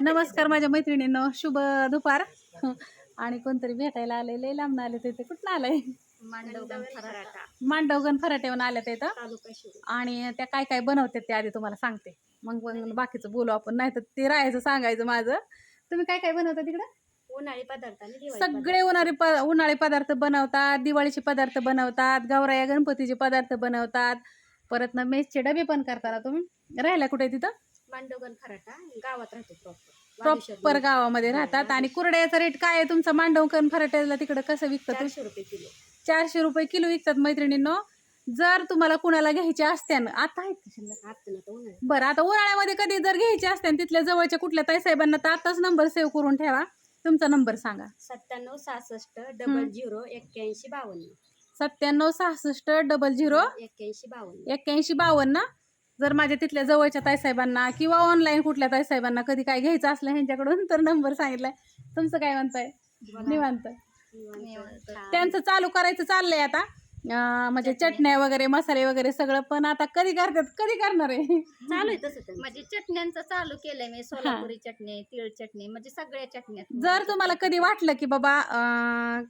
नमस्कार माझ्या मैत्रिणींनो. शुभ दुपार. आणि कोणतरी भेटायला आले लय लांब आले ते कुठं आलंय? मांडवगण फराटा. मांडवगण फराटेवून आले ते. तालुका शिरूर. आणि त्या काय काय बनवतात ते आधी तुम्हाला सांगते. मग मग बाकीचं बोलू आपण. नाही तर ते राहायचं सांगायचं माझं. तुम्ही काय काय बनवता तिकडं? उन्हाळी पदार्थ सगळे उन्हाळी प उन्हाळी पदार्थ बनवतात दिवाळीचे पदार्थ बनवतात गौराया गणपतीचे पदार्थ बनवतात. परत ना मेसचे डबे पण करता ना तुम्ही. राहायला कुठे तिथं? मांडवगण फराटा गावात राहतो प्रॉपर प्रॉपर गावामध्ये राहतात आणि कुरड्याचा रेट काय आहे तुमचा? मांडवकन फराट्याला तिकडं कसं विकतं तुम्ही चारशे रुपये किलो. चारशे रुपये किलो विकतात मैत्रिणींनो. जर तुम्हाला कुणाला घ्यायचे असते ना आता आहेत बरं आता उन्हाळ्यामध्ये कधी जर घ्यायचे असते तिथल्या जवळच्या कुठल्या ताई साहेबांना तर आताच नंबर सेव्ह करून ठेवा. तुमचा नंबर सांगा. सत्त्याण्णव सहासष्ट डबल झिरो एक्क्याऐंशी बावन्न. सत्त्याण्णव सहासष्ट डबल झिरो एक्क्याऐंशी बावन्न. एक्क्याऐंशी बावन्न. जर माझ्या तिथल्या जवळच्या ताईसाहेबांना किंवा ऑनलाईन कुठल्या ताईसाहेबांना कधी काय घ्यायचं असलं ह्यांच्याकडून तर नंबर सांगितलाय. तुमचं काय म्हणताय? निवांत. त्यांचं चालू करायचं चाललंय आता. म्हणजे चटण्या. वगैरे मसाले वगैरे सगळं पण आता कधी करतात कधी करणार आहे? चालू आहे तसं. म्हणजे चटण्यांचं चालू केलंय मी. सोलापुरी चटणी तिळ चटणी म्हणजे सगळ्या चटण्या. जर तुम्हाला कधी वाटलं की बाबा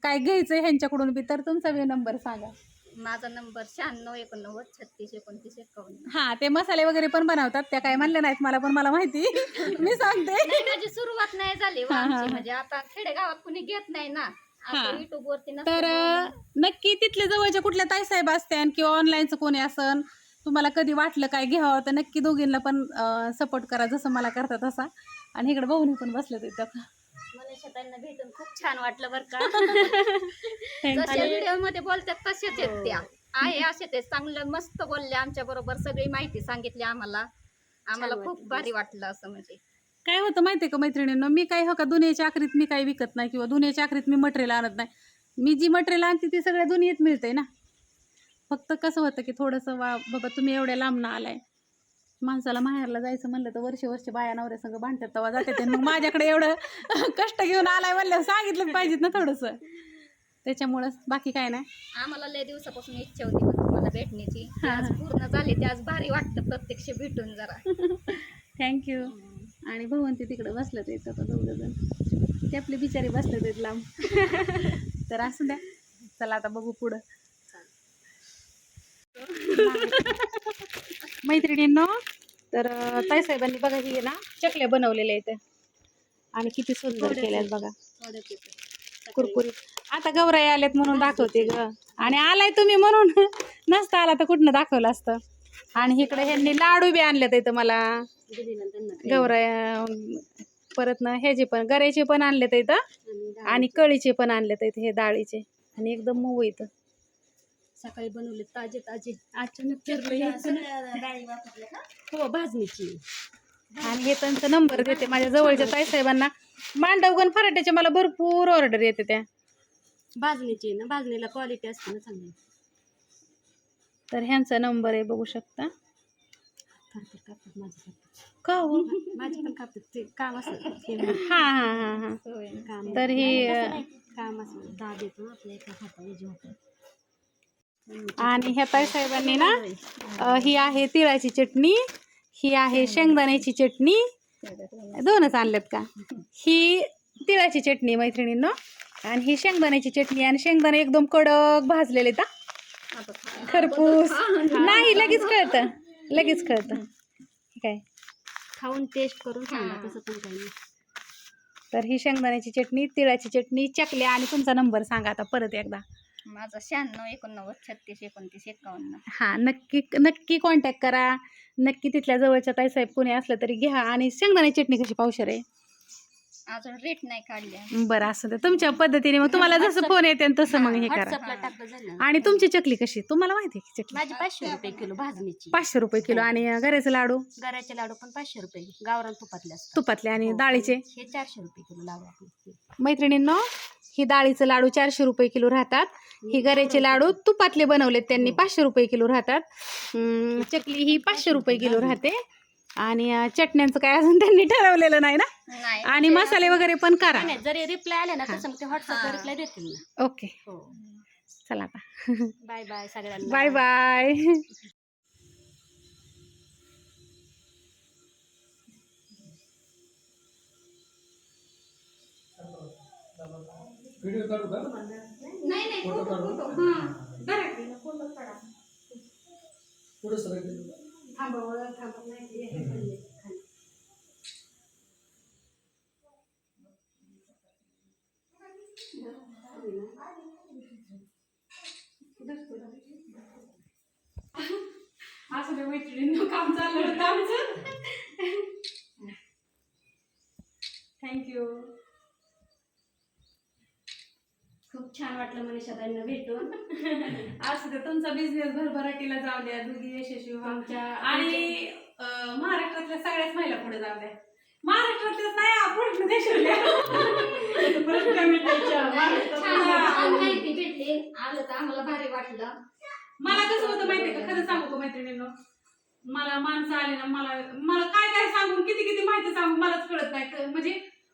काय घ्यायचं ह्यांच्याकडून बी तर तुमचा बी नंबर सांगा. माझा नंबर शहाण्णव एकोणनव्वद छत्तीस एकोणतीस एकावन्न. हा ते मसाले वगैरे पण बनवतात. त्या काय म्हणल्या नाहीत मला पण मला माहिती. मी सांगते. नाही माझी सुरुवात नाही झाली हा, हा, आमची. हा. म्हणजे आता खेडेगावात कुणी घेत नाही ना. हा. युट्यूब वरती तर अं, नक्की तिथल्या जवळच्या कुठल्या ताईसाहेब असत्यान किंवा ऑनलाईनचं कोणी असन तुम्हाला कधी वाटलं काय घ्यावं तर नक्की दोघींना पण सपोर्ट करा जसं मला करता तसा. आणि इकडे भाऊनी पण बसले तिथं. त्यांना भेटून खूप छान वाटलं बरं का. व्हिडिओमध्ये बोलतात तसेच आहेत त्या. आहे असे ते चांगलं मस्त बोलले आमच्या बरोबर सगळी माहिती सांगितली आम्हाला. आम्हाला खूप. भारी वाटलं असं म्हणजे. काय होतं माहितीये का मैत्रिणींनो मी काय हो का दुनियाच्या आखरीत मी काही विकत नाही किंवा दुनियाच्या आखरीत मी मटेरियल आणत नाही. मी जी मटेरियल आणते ती सगळ्या दुनियेत मिळते ना. फक्त कसं होतं की थोडंसं वा बाबा तुम्ही एवढ्या लांब आलाय. माणसाला माहेरला जायचं म्हणलं तर वर्ष वर्ष बाया नवऱ्या संग भांडतात तेव्हा जाते ते. मग माझ्याकडे एवढं कष्ट घेऊन आलाय म्हणलं सांगितलं पाहिजेत ना थोडंसं. त्याच्यामुळं बाकी काय नाही. आम्हाला लय दिवसापासून इच्छा होती पण तुम्हाला भेटण्याची. ती आज पूर्ण झाली ते आज भारी वाटतं प्रत्यक्ष भेटून जरा. थँक्यू आणि भगवंती तिकडे बसलं ते आता दोघं जण. ते आपले बिचारे बसले ते लांब. तर असू द्या. चला आता बघू पुढं. मैत्रिणींनो तर ताईसाहेबांनी बघा ही ना चकल्या बनवलेल्या आहेत. आणि किती सुंदर केल्यात बघा. कुरकुरीत. आता गौराई आल्यात म्हणून दाखवते ग. आणि आलाय तुम्ही म्हणून. नसतं आला तर कुठनं दाखवलं असतं. आणि इकडे ह्यांनी लाडू बी आणलेत इथं मला. गौराया परत ना ह्याचे पण गऱ्याचे पण आणलेत इथं. आणि कळीचे पण आणलेत इथं हे डाळीचे. आणि एकदम मऊ इथं. सकाळी बनवले ताजे ताजे. अचानक ना. हो भाजणीची. आणि हे त्यांचा नंबर देते माझ्या जवळच्या ताईसाहेबांना मांडवगण फराट्याचे मला भरपूर ऑर्डर येते त्या. भाजणीची ना भाजणीला क्वालिटी असते ना चांगली. तर ह्यांचा नंबर आहे बघू शकता. थरथर कापतात माझे कापतात का हो? माझे पण कापतात ते काम असतं ते हा हा हा. हा काम तर ही काम असं. दहा देतो आपल्या एका हाताने आणि ह्या ताईसाहेबांनी ना ही आहे तिळाची चटणी ही आहे शेंगदाण्याची चटणी. दोनच आणल्यात का? ही तिळाची चटणी मैत्रिणींनो आणि ही शेंगदाण्याची चटणी आणि शेंगदाणे एकदम कडक भाजलेले का खरपूस. नाही लगेच कळतं. लगेच कळतं. काय खाऊन टेस्ट करून सांगा तसं पण काही नाही. तर ही शेंगदाण्याची चटणी तिळाची चटणी चकल्या आणि तुमचा नंबर सांगा आता परत एकदा. माझा शहाण्णव एकोणनव्वद छत्तीस एकोणतीस एकावन्न. हां नक्की नक्की कॉन्टॅक्ट करा. नक्की तिथल्या जवळच्या ताईसाहेब कोणी असलं तरी घ्या. आणि शेंगदाण्याची चटणी कशी पावशर आहे? अजून रेट नाही काढल्या बरं असं ते तुमच्या पद्धतीने मग तुम्हाला जसं फोन येते तसं मग हे करा. व्हॉट्सअपला टाकलं आणि तुमची चकली कशी तुम्हाला माहिती आहे की चकली? माझी पाचशे रुपये किलो भाजणीची. पाचशे रुपये किलो. आणि गऱ्याचे लाडू? गऱ्याचे लाडू पण पाचशे रुपये. गावरान तुपातले असतात. तुपातले आणि हो. डाळीचे? हे चारशे रुपये किलो लाडू आपले मैत्रिणींनो ही डाळीचं लाडू चारशे रुपये किलो राहतात. ही गऱ्याचे लाडू तुपातले बनवलेत त्यांनी. हो. पाचशे रुपये किलो राहतात. चकली ही पाचशे रुपये किलो राहते. आणि चटण्यांचं काय अजून त्यांनी ठरवलेलं नाही ना? आणि मसाले वगैरे पण करा. जरी रिप्लाय आले ना व्हॉट्सअप रिप्लाय देतील ओके. हो. चला bye bye bye bye. Video चालू का नाही नाही फोटो फोटो हा. बरं केलं फोटो काढा. पुढे सर थांबावं थांबत नाही ते हे पडले खाली. असं ते मैत्रिणींना काम चाललं होतं आमचं. थँक्यू खूप छान वाटलं मनीषाताईंना भेटून. असं ते तुमचा बिझनेस भरभराटीला जाऊ द्या दोघी यशस्वी व्हा. तुमच्या आणि अं, महाराष्ट्रातल्या सगळ्याच महिला पुढे जाऊ द्या. महाराष्ट्रातल्याच नाही पूर्ण देशातल्या. छान छान माहिती भेटली. आलं तर आम्हाला भारी वाटलं. मला कसं होतं माहितीये का? खरं सांगू का मैत्रिणींनो? मला माणसं आली ना मला मला काय काय सांगून किती किती माहिती सांगू मलाच कळत नाही. क- म्हणजे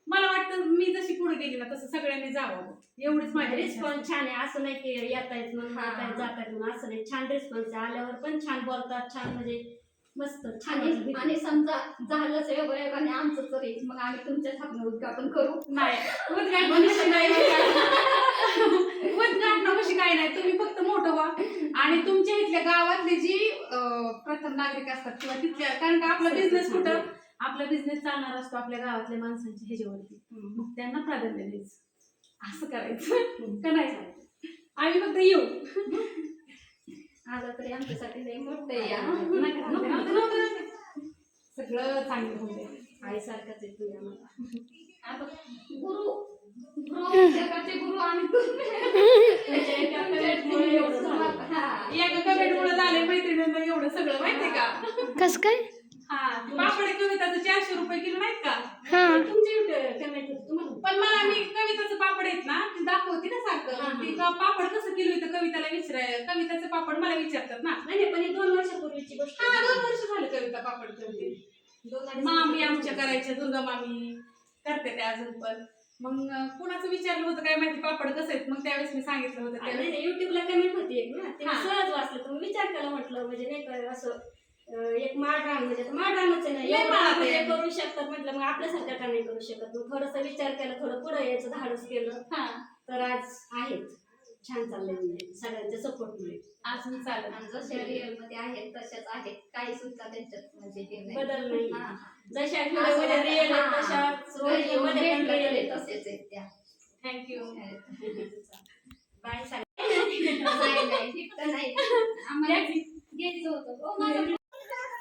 मला वाटतं मी जशी पुढे गेली ना तसं सगळ्यांनी जावं. एवढीच माझी इच्छा. रिस्पॉन्स छान आहे. असं नाही की येत आहेत म्हणून हा. येत आहेत जात आहेत म्हणून असं नाही. छान रिस्पॉन्स आहे. आल्यावर पण छान बोलतात छान म्हणजे मस्त छान आणि वाटलं. आणि समजा झालंच योगायोगाने आमचं तरी मग आम्ही तुमच्या छापणं उद्घाटन करू. नाही. नाही उद्घाटनाविषयी काय नाही? तुम्ही फक्त मोठं व्हा. आणि तुमच्या इथल्या गावातले जी अं, प्रथम नागरिक असतात किंवा तिथल्या कारण का आपला बिझनेस कुठं? आपला बिझनेस चालणार असतो आपल्या गावातल्या माणसांच्या ह्याच्यावरती. मग त्यांना प्राधान्य द्यायचं. असं करायचं. का नाही करायचं? आम्ही फक्त येऊ. आलं तरी आमच्यासाठी लई मोठं या. सगळं चांगलं होते आईसारखंच आहे आम्हाला आता गुरु गुरु जगाचे गुरु आम्ही तुमच्या एका मुळे झालं. मैत्रिणींना एवढं सगळं माहितीये का? कस काय? हा पापड कविताचं चारशे रुपये किलो नाहीत का? तुमची तुम्हाला. पण मला मी कविताचं पापड आहेत ना ती दाखवते ना सारखं. ती पापड कसं किलो इथं कविताला विचाराय कविताचं पापड मला विचारतात ना. नाही पण ही दोन वर्षापूर्वीची गोष्ट हा. दोन वर्ष झालं कविता पापड करते. मामी आमच्या करायच्या दुर्गा मामी करते ते अजून पण. मग कुणाचं विचारलं होतं काय माहिती पापड कसं आहेत? मग त्यावेळेस मी सांगितलं होतं त्यावेळेस. युट्यूबला कमेंट होती एक ना ते. सहज वाचलं. तुम्ही विचार केला म्हटलं म्हणजे नाही असं एक माळरान म्हणजे माळरानच आहे ना लय एवढं माळ म्हणजे. करू शकतात म्हटलं मग आपल्यासारखं का नाही करू शकत? मग थोडंसं विचार केला थोडं पुढे यायचं धाडस केलं. हा. तर आज आहेत. छान चाललंय म्हणजे सगळ्यांच्या सपोर्टमुळे. अजून चालत आणि जशा रिअलमध्ये आहेत तशाच आहेत. काही सुद्धा त्यांच्यात म्हणजे हे नाही. बदल नाही. हा. जशा वाटतं, रिअल हा. तशाच मध्ये पण रिअल तरी आहेत तसेच आहेत त्या. थँक्यू बाय सांग नाही नाही gift नाही. आम्हाला घ्यायचं होतं. हो, माझं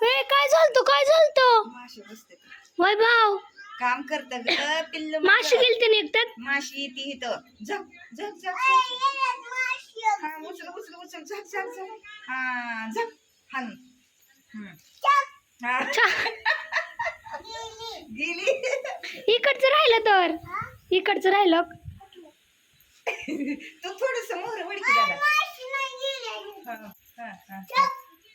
ए काय झालतो काय झालतो? माशी बसते. वय भाऊ. काम करत ग पिल्ल माशी गेलते निघतात? माशी येते इथं. झक झक झक हा उचल उचल उचल. झक झक झक हा झक हान. हा. गेली. इकडचं राहिलं तर. इकडचं राहिलं. तू थोडस मोहर वडकी दादा हा, हा, हा.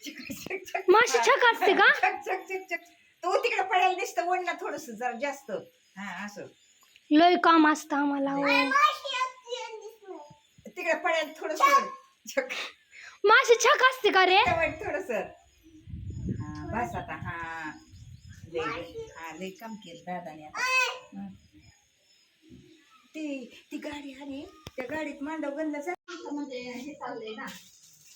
माशी छक असते का? झक झक झक तू तिकडे पडायला दिसतं वड ना थोडस जरा जास्त. हा असं. लय काम असतं आम्हाला. हो. तिकडे पडायला थोडस झक माशी छक असते का रे? थोडस. हा बस आता हा. लय हा लय काम केलं दादाने आता. हं. ती ती गाडी आली. त्या गाडीत मांडव म्हणजे हे चाललंय ना.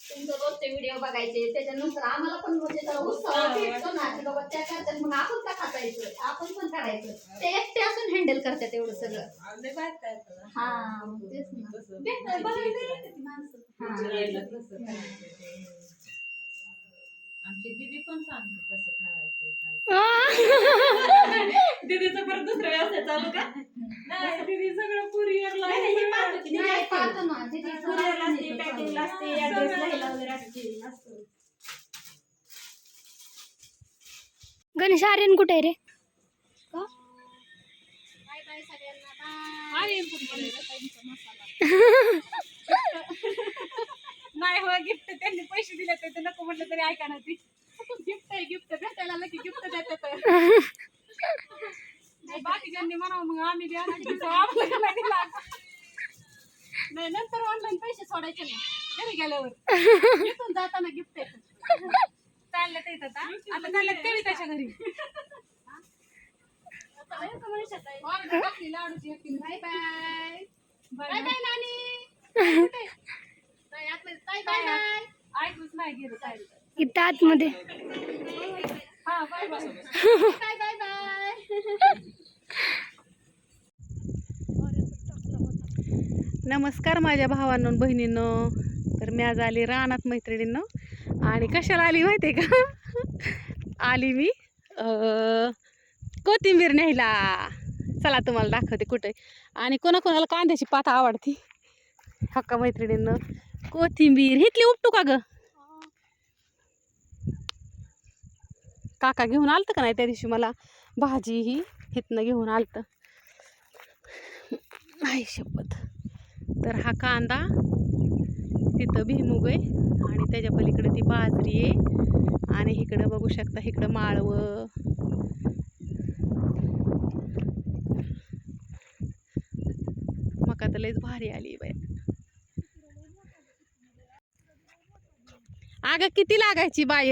तुमचं रोजचे व्हिडिओ बघायचे त्याच्यानंतर आम्हाला पण म्हणजे जरा उत्साह भेटतो ना की बाबा त्या करतात मग आपण का खातायचं? आपण पण करायचं. ते एकटे असून हँडल करतात एवढं सगळं. हा तेच ना. भेटतं, बघायला येतात ती माणसं. हा. आमची दीदी पण सांगते कसं काय दीदीचं परत दुसरा व्यवसाय चालू का? नाही दीदी सगळं कुरिअरला कुरिअरला असते. पॅकिंगला असते ऍड्रेस. लिहायला वगैरे असते. गणेश आर्यन कुठे आहे रे? नाही हो गिफ्ट त्यांनी पैसे दिले ते नको म्हटलं तरी ऐका ना ती. गिफ्ट आहे गिफ्ट भेटायला नक्की गिफ्ट देतात नाही, बाकीच्यांनी म्हणावं मग आम्ही द्या ना नाही दिला. नाही नंतर ऑनलाईन पैसे सोडायचे नाही। घरी गेल्यावर। इथून जाताना गिफ्ट येतं चाललं ते आता. आता चाललं कविताच्या घरी. ऑर्डर टाकली लाडूची एकटी बाय बाय. बाय बाय नानी. इथं आतमध्ये. हा नमस्कार माझ्या भावांनो बहिणीनं. तर मी आज आली रानात मैत्रिणीनं. आणि कशाला आली माहिती आहे का? आली मी कोथिंबीर न्यायला. चला तुम्हाला दाखवते कुठे. आणि कोणाकोणाला कांद्याची पात आवडती. हक्का मैत्रिणींनं? कोथिंबीर. हितली उपटू का गं? काका घेऊन आलतं का नाही त्या दिवशी मला? भाजी ही हितनं घेऊन आलतं. नाही शपथ. तर हा कांदा तिथं भीमुग आहे आणि त्याच्या पलीकडे ती बाजरी आहे आणि इकडं बघू शकता इकडं माळवं. मका तर लयच भारी आली बाय अगं किती लागायची बाय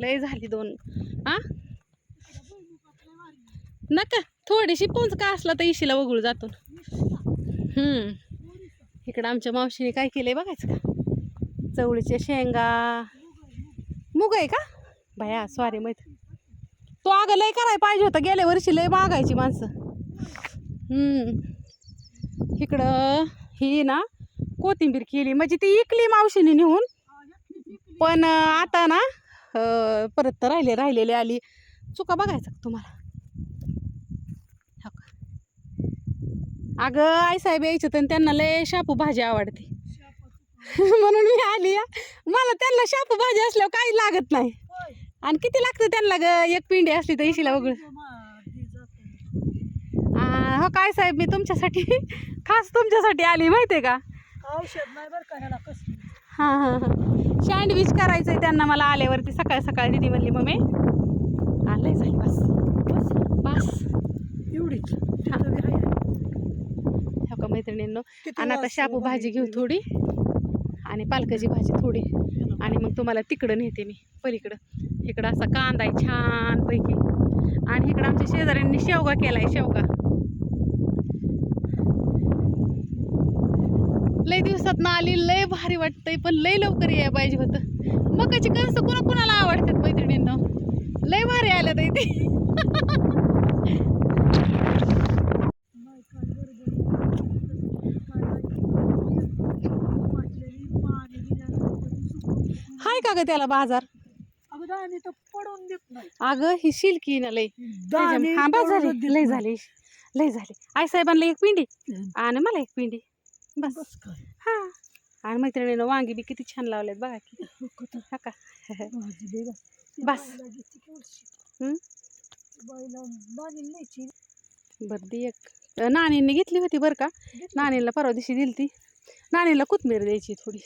लय झाली दोन. हा? नका थोडीशी पुंच का असला तर इशीला वगळू जातो हम्म. इकडं आमच्या मावशीने काय केलंय बघायचं का? चवळीच्या शेंगा. मुग आहे का? भया सॉरी माहीत तो अगं लय करायला पाहिजे होता. गेल्या वर्षी लय मागायची माणसं. हम्म. इकडं ही ना कोथिंबीर केली. म्हणजे ती इकली मावशीने नेऊन. पण आता ना परत तर राहिले राहिलेली आली. चुका बघायचं तुम्हाला? हो? अगं आई साहेब यायचं तर त्यांना लय शापू भाजी आवडते. म्हणून मी आली. मला त्यांना शापू भाजी असल्यावर काही लागत नाही. आणि किती लागतं त्यांना ग? एक पिंडी असली तर इशीला वगळं हो काय साहेब मी तुमच्यासाठी खास तुमच्यासाठी आली माहिती आहे का? औषध नाही बरं का हां हां हां. सँडविच करायचं आहे त्यांना मला आल्यावरती. सकाळ सकाळ दिदी म्हणली मम्मी आलंय झाली बस बस एवढीच? हा. आहे. हो का मैत्रिणींनो? आणि आता शापू भाजी घेऊ थोडी आणि पालकाची भाजी थोडी. आणि मग तुम्हाला तिकडं नेते मी पलीकडं. इकडं असा कांदा आहे छान पैकी आणि इकडं आमच्या शेजाऱ्यांनी शेवगा केलाय शेवगा. लय दिवसात ना आली लय भारी वाटतंय पण लय लवकर यायला पाहिजे होतं. मकाची कणस कुणा कुणाला आवडतात मैत्रिणींना? लय भारी आल्या तर इथे दिल्यानंतर ती. हाय का ग त्याला बाजार? अगं दाणे तर पडून देत नाही. अगं ही शिल्की ना लय. दाणे हा बस पडूनच झाली लय नाही. झाली. लय झाली. आई साहेबांना एक पिंडी. आणि मला एक पिंडी. बस. हा. आणि मैत्रिणीनं वांगी बी किती छान लावलेत बघा की. हो का बस. ती बरं एक. नानींनी घेतली होती बरं का? नानीला परवा दिवशी दिली ती नानीला कोथमीर द्यायची थोडी.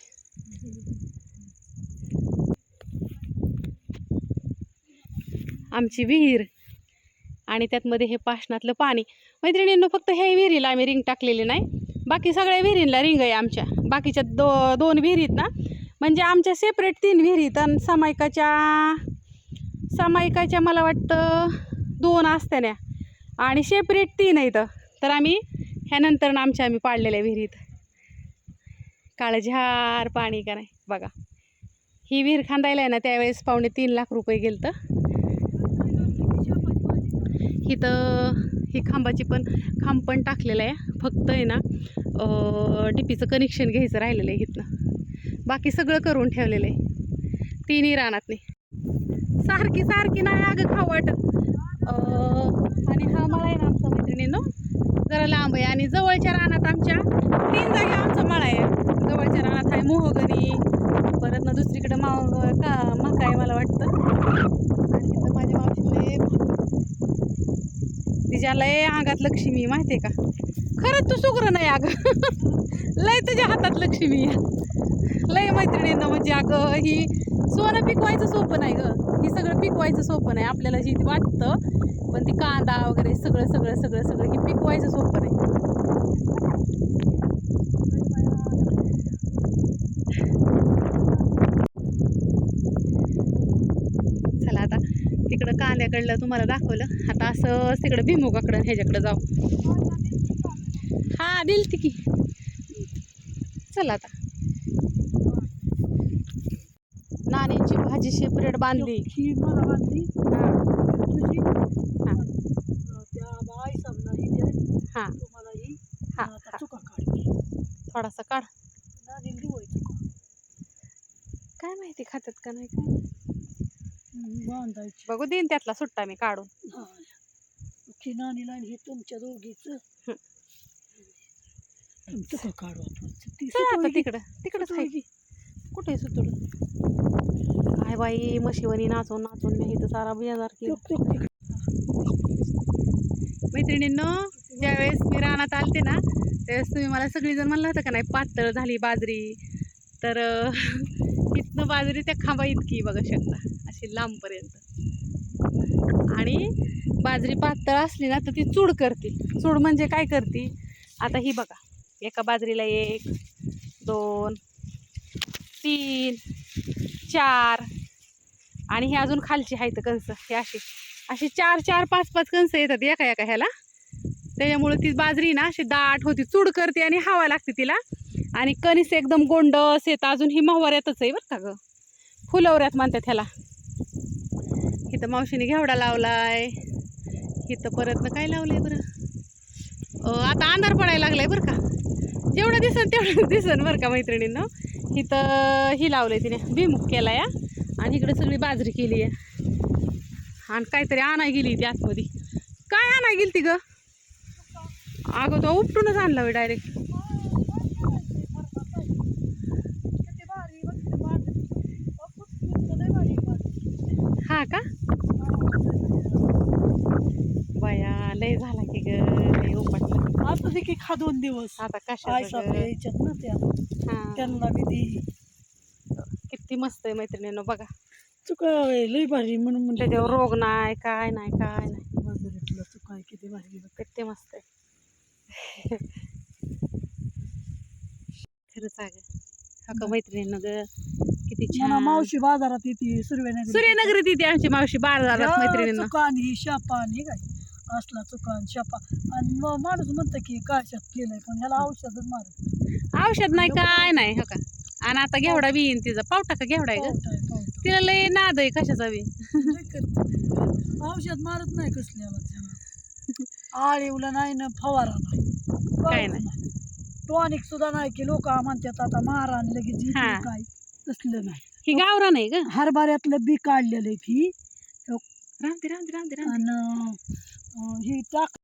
आमची विहीर आणि त्यातमध्ये हे पाषणातलं पाणी. मैत्रिणींनो फक्त हे विहिरीला आम्ही रिंग टाकलेली नाही. बाकी सगळ्या विहिरींला रिंग आहे आमच्या. बाकीच्या दो दोन विहिरीत ना. म्हणजे आमच्या सेपरेट तीन विहिरीत आणि समायकाच्या सामायिकाच्या मला वाटतं दोन असत्याने आणि सेपरेट तीन आहेत. तर आम्ही ह्यानंतर ना आमच्या आम्ही पाडलेल्या विहिरीत. काळझार पाणी का नाही बघा. ही विहीर खांदायला आहे ना त्यावेळेस पावणे तीन लाख रुपये गेलं तर इथं ही खांबाची पण खांब पण टाकलेलं आहे. फक्त आहे ना डीपीचं कनेक्शन घ्यायचं राहिलेलं आहे इथनं. बाकी सगळं करून ठेवलेलं आहे. तिन्ही रानातनी. सारखी सारखी नाही अगं खाऊ वाटत. आणि हा मळा आहे ना आमचा मैत्रिणीनं. जरा लांब आहे. आणि जवळच्या रानात आमच्या तीन जागी आमचा मळा आहे. जवळच्या रानात आहे मोहगणी परत ना दुसरीकडे माव का मका आहे मला वाटतं आणि तिथं माझ्या मावशीला तिच्या लय अंगात लक्ष्मी माहिती आहे का? खरंच तू सुग्र नाही अगं. लय तुझ्या हातात लक्ष्मी आहे. लय मैत्रिणींना म्हणजे अगं ही सोनं पिकवायचं सोपं नाही गं. ही सगळं पिकवायचं सोपं नाही. आपल्याला जी वाटतं पण ती कांदा वगैरे सगळं सगळं सगळं सगळं ही पिकवायचं सोपं नाही चला आता तिकडं कांद्याकडलं तुम्हाला दाखवलं. आता असं तिकडं भिमुगाकडं ह्याच्याकडं जाऊ. हा दिलती की. चल आता. नाण्याची भाजी सेपरेट बांधली. ही मला बांधली. तुझी. हा. त्या साबला ही हा. तुम्हाला ही. हा. आता चुका काढ. थोडासा काढ. नाणी काय माहिती खात्यात का नाही काय? बांधायची. बघू देईन त्यातला सुट्टा मी काढून. हा. आणि हे तुमच्या दोघीच. काढू आपण? ती चल आता सुतळी घे. तिकडं. तिकडंच आहे की? कुठे सुतुड काय बाई म्हशीवणी नाचून नाचून मी इथं सारा बेजार केला. टुक टुक तिकडे. मैत्रिणींनो ज्यावेळेस मी रानात आलते ना त्यावेळेस तुम्ही मला सगळीजण म्हणलं होतं का नाही पातळ झाली बाजरी. तर अं, इथनं बाजरी त्या खांबा इतकी बघा शकता. अशी लांबपर्यंत. आणि बाजरी पातळ असली ना तर ती चूड करती चूड म्हणजे काय करते आता ही बघा. एका बाजरीला एक दोन तीन चार आणि हे अजून खालची आहेत कंस. हे अशी अशी चार चार पाच पाच कंस येतात एका एका ह्याला. त्याच्यामुळे ती बाजरी ना अशी दाट होती चूड करते आणि हवा लागते तिला. आणि कणीस एकदम गोंडस येतं. अजून ही महवाऱ्यातच आहे बरं का गं. फुलवऱ्यात म्हणतात ह्याला. इथं मावशीने घेवडा लावलाय. इथं परत ना काय लावलंय बरं? आता अंधार पडायला लागलाय बरं का? जेवढं दिसन तेवढं दिसन बरं का मैत्रिणीनं? इथं ही लावलंय तिने भीमुख केला या आणि इकडे सगळी बाजरी केली आहे. आणि काहीतरी आणाय गेली ती आतमध्ये. काय आणाय गेली ती ग? अगं तो उपटूनच आणला डायरेक्ट किती भारी बघ किती भारी. अहो, खूप सुंदर लय भारी भारी. हा का बया लय झाला की ग लय उपटला आता ते की दोन दिवस? आता कशा ना त्या. हा. त्यांना ती किती मस्त आहे मैत्रिणीनं बघा. चुका लय भारी म्हणून म्हणजे त्याच्यावर रोग नाही काय नाही काय नाही. बाजारातलं चुका किती भारी बघ. किती मस्त आहे. खरंच आहे हा का मैत्रिणीनं ग? किती छान. मावशी बाजारात येते सुरवेनगरी सूर्यनगरीत येते. आमची मावशी बाजारात मैत्रिणीनं. चुकान ही शापान ही काय? असला चुकान शापा. आणि मग माणूस म्हणतं की काशात केलंय पण ह्याला औषधच मारत नाही. औषध नाही काय नाही हो का? आणि आता घेवडा बी येईन तिचा. पावटा का घेवडा आहे ग? पावटा आहे, पावटा. तिला लय नाद आहे कशाचा बी. लय करते. औषध मारत नाही कसल्याला आळीवला नाही ना फवारा नाही. काय नाही. टॉनिक सुद्धा नाही की लोक म्हणतात आता मारा आणि लगेच हा. काय? तसलं नाही. ही गावरा नाही ग. हरभऱ्यातलं बी काढलेलं आहे ती रामते रामते रामते रामते आणि ही टाक.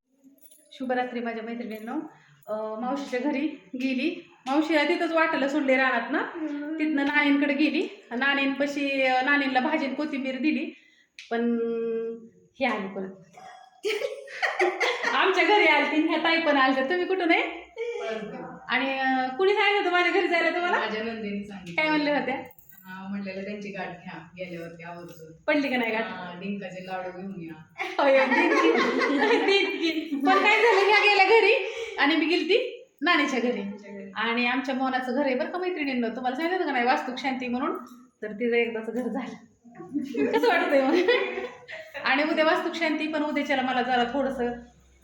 शुभरात्री माझ्या मैत्रिणींनो. मावशीच्या घरी गेली. मावशीला तिथंच वाटायला सोडले रानात ना. तिथनं नाणींकडे गेली. नाणींपाशी नाणींला भाजी आणि कोथिंबीर दिली. पण हे आली परत. आमच्या घरी आली ती ह्या ताई पण आल्या तुम्ही कुठून आहे? आणि कुणी सांगितलं होतं माझ्या घरी जायला तुम्हाला? माझ्या नंदिनी सांगितलं काय म्हणले होत्या? म्हणलेलं त्यांची गाठ घ्या गेल्यावरती आवर्जून. पडली का नाही गाठ? हा, डिंकाचे लाडू घेऊन या. होय, देईन की. देईन की. पण काय झालं ह्या गेल्या घरी आणि मी गेली ती नाणीच्या घरी. आणि आमच्या मोनाचं घर आहे बरं का मैत्रिणींना तुम्हाला सांगितलं का नाही वास्तुक शांती म्हणून? तर तिचं एकदाच घर झालं. कसं वाटतंय मग? आणि उद्या वास्तुक शांती पण उद्याच्याला मला जरा थोडंसं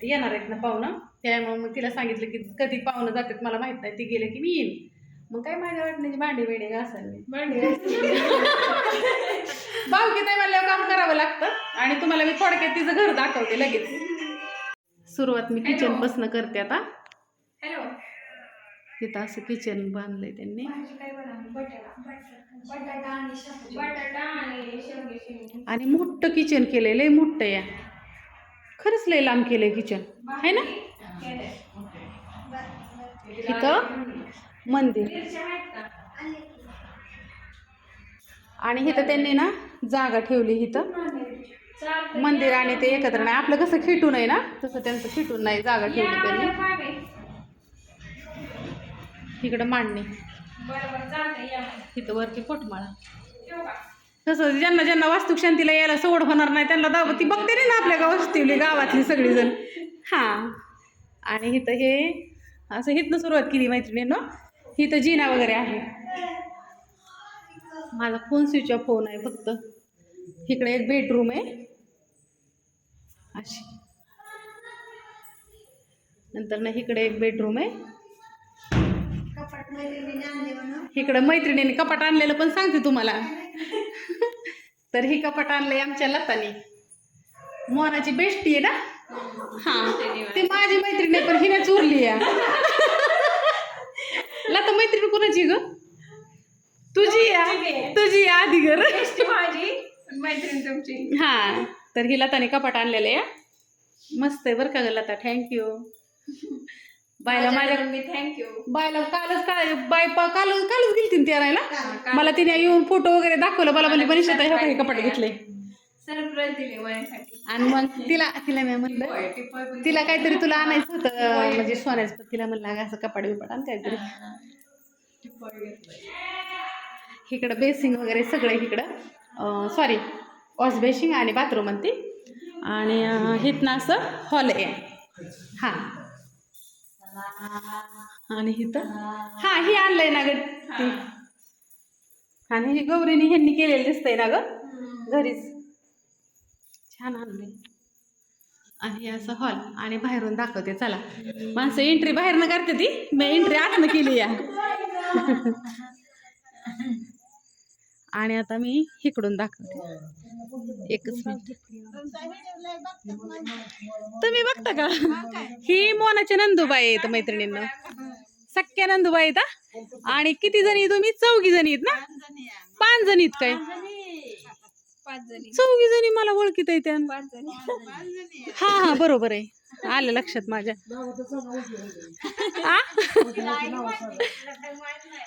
येणार आहेत ना पाहुणं. त्यामुळे मग तिला सांगितलं की कधी पाहुणं जातात मला माहीत नाही ती गेले की मी येईन. मग काय माझ्या वाटण्याची भांडी बिंडी घासाल मी भांडी भाऊकी नाही म्हणल्यावर काम करावं लागतं आणि तुम्हाला मी थोडक्यात तिचं घर दाखवते लगेच. सुरुवात मी किचन पासन करते आता. हॅलो तिथं असं किचन बांधलंय त्यांनी. बटाटा. आणि शेंग- बटाटा आणि शेवगे आणि मोठं किचन केलंय लय मोठं या. खरंच लय लांब केलंय किचन आहे ना? इथं? मंदिर. आणि इथं त्यांनी ना जागा ठेवली इथं. मंदिर आणि ते एकत्र नाही. आपलं कसं खिटून आहे ना? तसं त्यांचं खिटून नाही जागा ठेवली त्यांनी. इकडं मांडणी. इथं वरती पोटमाळा तसं ज्यांना ज्यांना वास्तुकशांतीला यायला सवड होणार नाही त्यांना दाव ती बघते नाही ना आपल्या गावातली गावातली सगळीजण. हां. आणि इथं हे असं इथनं सुरुवात केली मैत्रिणीनं. इथं जिना वगैरे आहे. माझा फोन स्विच ऑफ फोन आहे फक्त. इकडे एक बेडरूम आहे. अशी. नंतर ना इकडे एक बेडरूम आहे. इकडं मैत्रिणीने कपाट आणलेलं पण सांगते तुम्हाला. तर ही कपाट आणलंय आमच्या लतानी. मोनाची बेस्टी आहे ना? हा. ती माझी मैत्रिणी पण हिने चुरली आहे. लता मैत्रीण कोणाची ग? तुझी या तुझी या आधी घर. माझी मैत्रीण तुमची. हा तर ही लताने कपाट आणलेलं आहे. मस्त आहे बरं का ग लता थँक्यू बायला माझ्या मी थँक्यू बायला कालच काय बाय काल कालच गेली ती आणायला मला तिने येऊन फोटो वगैरे दाखवलं मला म्हणजे बनीश हे कपाट घेतले सरप्राईज दिले वयासाठी. आणि मग तिला तिला मी म्हणलं तिला काहीतरी तुला आणायचं होतं म्हणजे सोन्याचं पण तिला म्हणलं असं कपाट बिपाट आण काहीतरी. इकडं बेसिंग वगैरे सगळं इकडं. सॉरी वॉश बेसिंग आणि बाथरूम आणि ती आणि अं, इथनं असं हॉल आहे. हां. आणि इथं हा हे आणलंय ना ग ते. आणि हे गौरीने ह्यांनी केलेलं दिसतंय ना ग? घरीच. छान आणले आणि हे असं हॉल आणि बाहेरून दाखवते चला. माणसं एंट्री बाहेरनं करते ती. मी एंट्री आतनं केली या. आणि आता मी इकडून दाखवते. एकच मिनिट. तुम्ही बघता का? ही मोनाच्या नंदुबाई आहेत मैत्रिणींना. सख्या नंदुबाई आहेत आणि किती जणी तुम्ही? चौघी जणी आहेत ना? पाच जणी आहेत काय? चौघी जणी मला ओळखीत आहे त्या. हा हा बरोबर आहे. आलं लक्षात माझ्या. आ?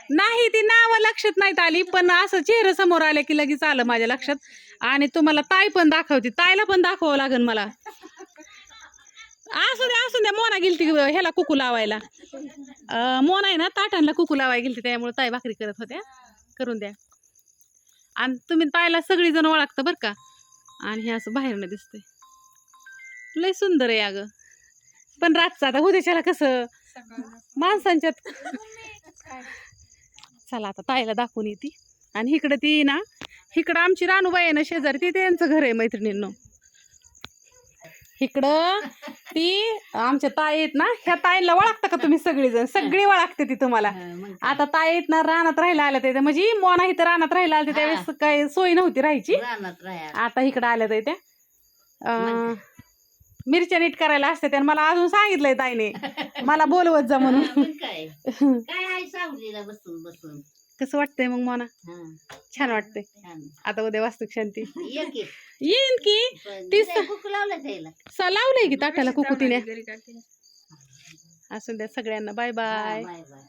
नाही ती नावं लक्षात नाहीत आली पण असं चेहरा समोर आले की लगेच आलं माझ्या लक्षात. आणि तुम्हाला ताई पण दाखवते. ताईला पण दाखवावं लागेल मला. असू द्या असू द्या मोना गेलती ह्याला कुकू लावायला. अं, मोना आहे ना ताटांना कुकू लावायला गेलती त्यामुळे ताई भाकरी करत होत्या. करून द्या. आणि तुम्ही ताईला सगळी जण ओळखता बरं का? आणि हे असं बाहेरनं दिसतंय. लय सुंदर आहे अगं. पण रातचं आता उद्याच्याला कसं? माणसांच्यात. चला आता ताईला दाखवून येते. आणि इकडं ती ना इकडं आमची रानूबाई आहे ना शेजारी ते त्यांचं घर आहे मैत्रिणींनो. इकडं ती आमच्या ताई आहेत ना ह्या ताईला ओळखता का तुम्ही सगळीजण? सगळी ओळखते ती तुम्हाला. आता ताई आहेत ना रानात राहायला आल्या त्या म्हणजे मोना इथं रानात राहायला आल्या त्यावेळेस काही सोय नव्हती राहायची. आता इकडं आल्या त्या मिरच्या नीट करायला असते आणि मला अजून सांगितलंय ताईने. मला बोलवत जा म्हणून. काय. काय बसून बसून? कसं वाटतंय मग मोना? हा. छान वाटतंय. आता उद्या वास्तुक शांती येईन की. स लावलंय की ताटाला कुकुतीने घरी टाकते असू द्या सगळ्यांना. Bye bye. Bye bye.